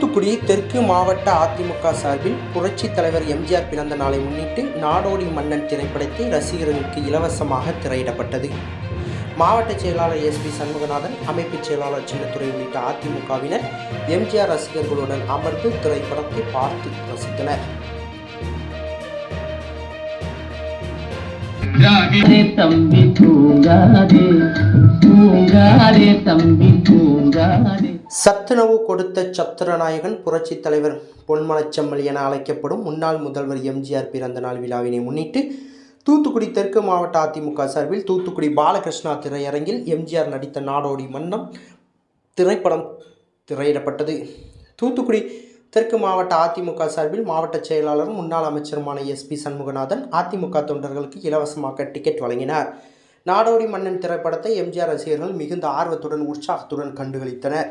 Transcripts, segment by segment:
தூத்துக்குடி தெற்கு மாவட்ட அதிமுக சார்பில் புரட்சித் தலைவர் எம்ஜிஆர் பிறந்த நாளை முன்னிட்டு நாடோடி மன்னன் திரைப்படத்தை ரசிகர்களுக்கு இலவசமாக திரையிடப்பட்டது. மாவட்ட செயலாளர் எஸ்பி சண்முகநாதன் அமைப்புச் செயலாளர் சின்னத்துறை உள்ளிட்ட அதிமுகவினர் எம்ஜிஆர் ரசிகர்களுடன் அமர்ந்து திரைப்படத்தை பார்த்து ரசித்தனர். தம்பி தூங்காதே தூங்காதே தம்பி தூங்காதே சத்துணவு கொடுத்த சத்திரநாயகன் புரட்சித் தலைவர் பொன்மலச்சம்மல் என அழைக்கப்படும் முன்னாள் முதல்வர் எம்ஜிஆர் பிறந்த நாள் விழாவினை முன்னிட்டு தூத்துக்குடி தெற்கு மாவட்ட அதிமுக சார்பில் தூத்துக்குடி பாலகிருஷ்ணா திரையரங்கில் எம்ஜிஆர் நடித்த நாடோடி மன்னம் திரைப்படம் திரையிடப்பட்டது. தூத்துக்குடி தெற்கு மாவட்ட அதிமுக சார்பில் மாவட்ட செயலாளரும் முன்னாள் அமைச்சருமான எஸ்பி சண்முகநாதன் அதிமுக தொண்டர்களுக்கு இலவசமாக டிக்கெட் வழங்கினார். நாடோடி மன்னன் திரைப்படத்தை எம்ஜிஆர் ரசிகர்கள் மிகுந்த ஆர்வத்துடன் உற்சாகத்துடன் கண்டுகளித்தனர்.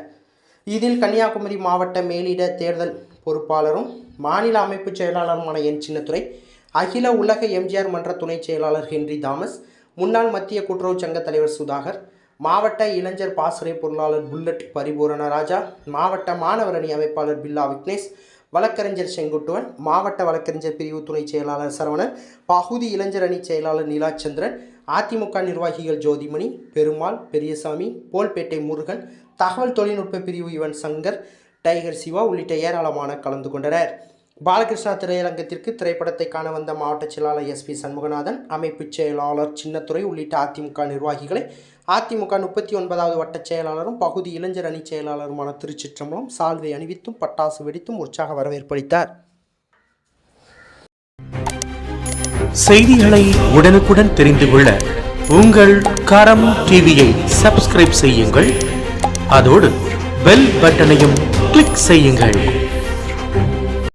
இதில் கன்னியாகுமரி மாவட்ட மேலிட தேர்தல் பொறுப்பாளரும் மாநில அமைப்பு செயலாளருமான என். சின்னத்துறை அகில உலக எம்ஜிஆர் மன்ற துணைச் செயலாளர் ஹென்றி தாமஸ் முன்னாள் மத்திய கூட்டுறவு சங்க தலைவர் சுதாகர் மாவட்ட இளைஞர் பாசறை பொருளாளர் புல்லட் பரிபூரண ராஜா மாவட்ட மாணவர் அணி அமைப்பாளர் பில்லா விக்னேஷ் வழக்கறிஞர் செங்குட்டுவன் மாவட்ட வழக்கறிஞர் பிரிவு துணை செயலாளர் சரவணன் பகுதி இளைஞர் அணி செயலாளர் நீலாச்சந்திரன் அதிமுக நிர்வாகிகள் ஜோதிமணி பெருமாள் பெரியசாமி போல்பேட்டை முருகன் தகவல் தொழில்நுட்ப பிரிவு இவன் சங்கர் டைகர் சிவா உள்ளிட்ட ஏராளமான கலந்து கொண்டனர். பாலகிருஷ்ணா திரையரங்கத்திற்கு திரைப்படத்தை காண வந்த மாவட்ட செயலாளர் எஸ்பி சண்முகநாதன் அமைப்புச் செயலாளர் சின்னத்துறை உள்ளிட்ட அதிமுக நிர்வாகிகளை அதிமுக முப்பத்தி ஒன்பதாவது வட்டச் செயலாளரும் பகுதி இளைஞர் அணி செயலாளருமான திருச்சிற்றம்பலம் சால்வை அணிவித்தும் பட்டாசு வெடித்தும் உற்சாக வரவேற்பளித்தார் செய்திகளை உடனுக்குடன் தெரிந்து கொள்ள உங்கள் கரம் டிவியை சப்ஸ்கிரைப் செய்யுங்கள். அதோடு பெல் பட்டனையும் கிளிக் செய்யுங்கள்.